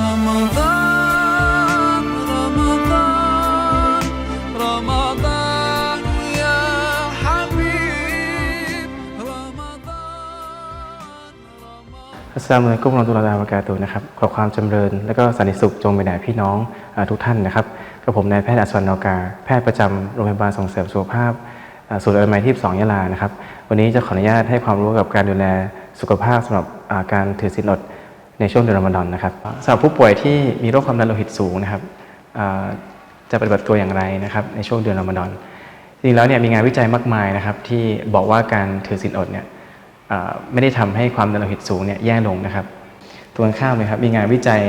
رمضان رمضان رمضان يا حبيب رمضان رمضان อัสสลามุอะลัยกุมวะเราะตุลลอฮ์วะบะเราะกาตุฮ์นะครับ ขอความจำเริญ และก็สันติสุขจงไปแด่พี่น้องอาทุกท่านนะครับกับผมนายแพทย์อัศวรรณนอกา แพทย์ประจำโรงพยาบาลส่งเสริมสุขภาพอ่าศูนย์อนามัยที่2ยะลานะครับ วันนี้จะขออนุญาตให้ความรู้กับการดูแลสุขภาพสำหรับอ่าการถือศีลอด ในช่วงเดือนรอมฎอนนะครับสำหรับผู้ป่วยที่มีโรคความดันโลหิตสูงนะครับจะปฏิบัติตัวอย่างไรนะครับในช่วงเดือนรอมฎอนจริงแล้วเนี่ยมีงานวิจัยมากมายนะครับที่บอกว่าการถือศีลอดเนี่ยไม่ได้ทำให้ความดันโลหิตสูงเนี่ยแย่ลงนะครับตรงกันข้ามเลยครับมีงานวิจัย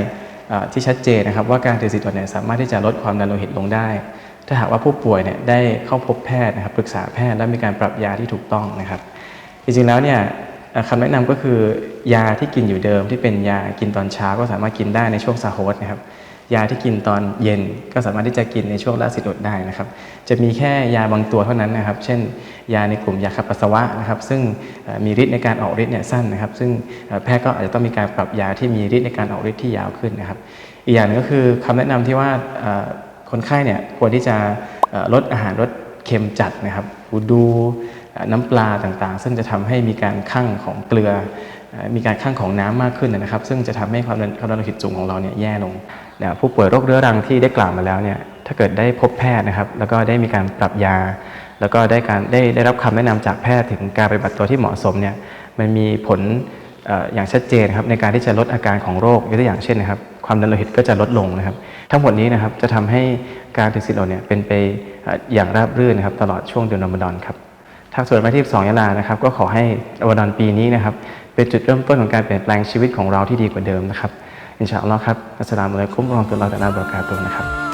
ที่ชัดเจนนะครับว่าการถือศีลอดเนี่ยสามารถที่จะลดความดันโลหิตลงได้ ถ้าหากว่าผู้ป่วยเนี่ยได้เข้าพบแพทย์นะครับปรึกษาแพทย์และมีการปรับยาที่ถูกต้องนะครับจริงๆแล้วเนี่ย คำแนะนำก็คือยาที่กินอยู่เดิมที่เป็นยากินตอนเช้าก็สามารถกินได้ในช่วงซาโฮสนะครับยาที่กินตอนเย็นก็สามารถที่จะกินในช่วงละสิอดได้นะครับ จะมีแค่ยาบางตัวเท่านั้นนะครับ เช่น ยาในกลุ่มยาขับปัสสาวะนะครับ ซึ่งมีฤทธิ์ในการออกฤทธิ์เนี่ยสั้นนะครับ ซึ่งแพทย์ก็อาจจะต้องมีการปรับยาที่มีฤทธิ์ในการออกฤทธิ์ที่ยาวขึ้นนะครับ อีกอย่างหนึงก็คือคำแนะนำที่ว่าคนไข้เนี่ยควรที่จะลดอาหารรสเค็มจัดนะครับดู น้ำปลาต่างๆ ซึ่งจะทำให้มีการคั่งของเกลือ มีการคั่งของน้ำมากขึ้นนะครับ ซึ่งจะทำให้ความดันความดันโลหิตสูงของเราเนี่ยแย่ลงนะผู้ป่วยโรคเรื้อรังที่ได้กล่าวมาแล้วเนี่ยถ้าเกิดได้พบแพทย์นะครับ แล้วก็ได้มีการปรับยา แล้วก็ได้การได้ได้รับคำแนะนำจากแพทย์ถึงการปฏิบัติตัวที่เหมาะสมเนี่ยมันมีผลอย่างชัดเจนครับในการที่จะลดอาการของโรคยกตัวอย่างเช่นนะครับความดันโลหิตก็จะลดลงนะครับ ทั้งหมดนี้นะครับจะทำให้การถือศีลอดเนี่ยเป็นไปเอ่ออย่างราบรื่นนะครับตลอดช่วงเดือนรอมฎอนครับ ทางส่วนมาที่2ยาลานะครับ ก็ขอให้อวดอนปีนี้นะครับ เป็นจุดเริ่มต้นของการเปลี่ยนแปลงชีวิตของเราที่ดีกว่าเดิมนะครับ อินชาอัลลอฮ์ครับอัสสลามุอะลัยกุมวะเราะห์มะตุลลอฮ์วะบะเราะกาตุฮ์นะครับ